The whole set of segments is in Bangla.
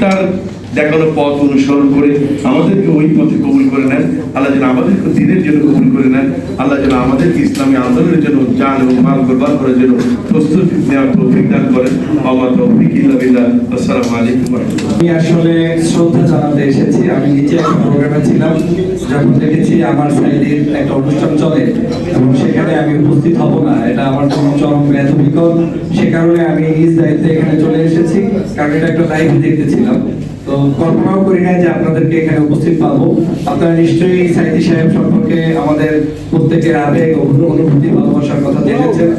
তার দেখানো পথ অনুসরণ করে আমাদেরকে ওই পথে কবুল করে নেন। আল্লাহ যেন আমাদেরকে দিনের জন্য কবুল করে নেন। আল্লাহ যেন আমাদেরকে ইসলামী আন্দোলনের জন্য জান এবং মাল বরবাদ করার জন্য প্রস্তুতি নেওয়ার তৌফিক দান করেন। আমার তৌফিক ইল্লা বিল্লাহ। আসসালামু আলাইকুম আমি আসলে শ্রদ্ধা জানাতে এসেছি। আমি নিজে প্রোগ্রামে ছিলাম, যখন দেখেছি আমার সাইডের একটা অনুষ্ঠান চলে এবং সেখানে আমি উপস্থিত হব না। এটা আমার জন্য চরম ব্যথবিকর সে কারণে আমি নিজ দায়িত্বে এখানে চলে এসেছি, কারণ এটা একটা লাইভ দেখতেছিলাম তো কল্পনাও করি না যে আপনাদেরকে এখানে উপস্থিত পাবো। আপনারা নিশ্চয়ই সাইদি সাহেব সম্পর্কে আমাদের প্রত্যেকের আবেগ অনুভূতি, ভালোবাসার কথা জেনেছেন।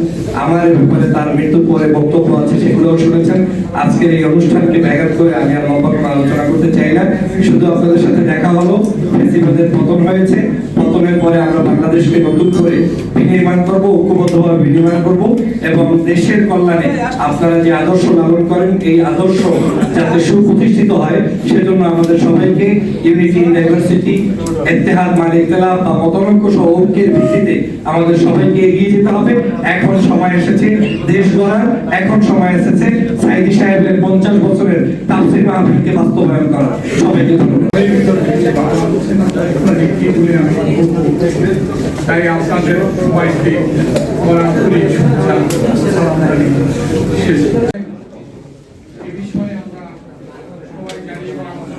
আমার ব্যাপারে তার মৃত্যুর পরে বক্তব্য আছে, সেগুলোও শুনেছেন। আজকের এই অনুষ্ঠানকে ব্যাঘাত করে আমি আর লম্বা আলোচনা করতে চাই না। শুধু আপনাদের সাথে দেখা হলো। ফেসিবাদের হয়েছে। পতনের পরে আমরা বাংলাদেশকে নতুন করে বিনির্মাণ করব, ঐক্যবদ্ধভাবে বিনির্মাণ করব এবং দেশের কল্যাণে আপনারা যে আদর্শ লালন করেন, এই আদর্শ যাতে সুপ্রতিষ্ঠিত হয়, সেজন্য আমাদের সবাইকে ইউনিটি ডাইভার্সিটি ইত্তেহাদ মানে ইখতিলাফ বা মতানৈক্য সহ ঐক্যের ভিত্তিতে আমাদের সবাইকে এগিয়ে যেতে হবে। এখন সময় এসেছে দেশ গড়ার, এখন সময় এসেছে সাইদি সাহেবের পঞ্চাশ বছরের তাফসির মাহফিলকে বাস্তবায়ন করা সবাইকে ধন্যবাদ। বলে আমরা তাই আপনাদের সবাইকে কড়াকড়ি শুভেচ্ছা শেষ। এই বিষয়ে আমরা সবাই জানি এবং আমাদের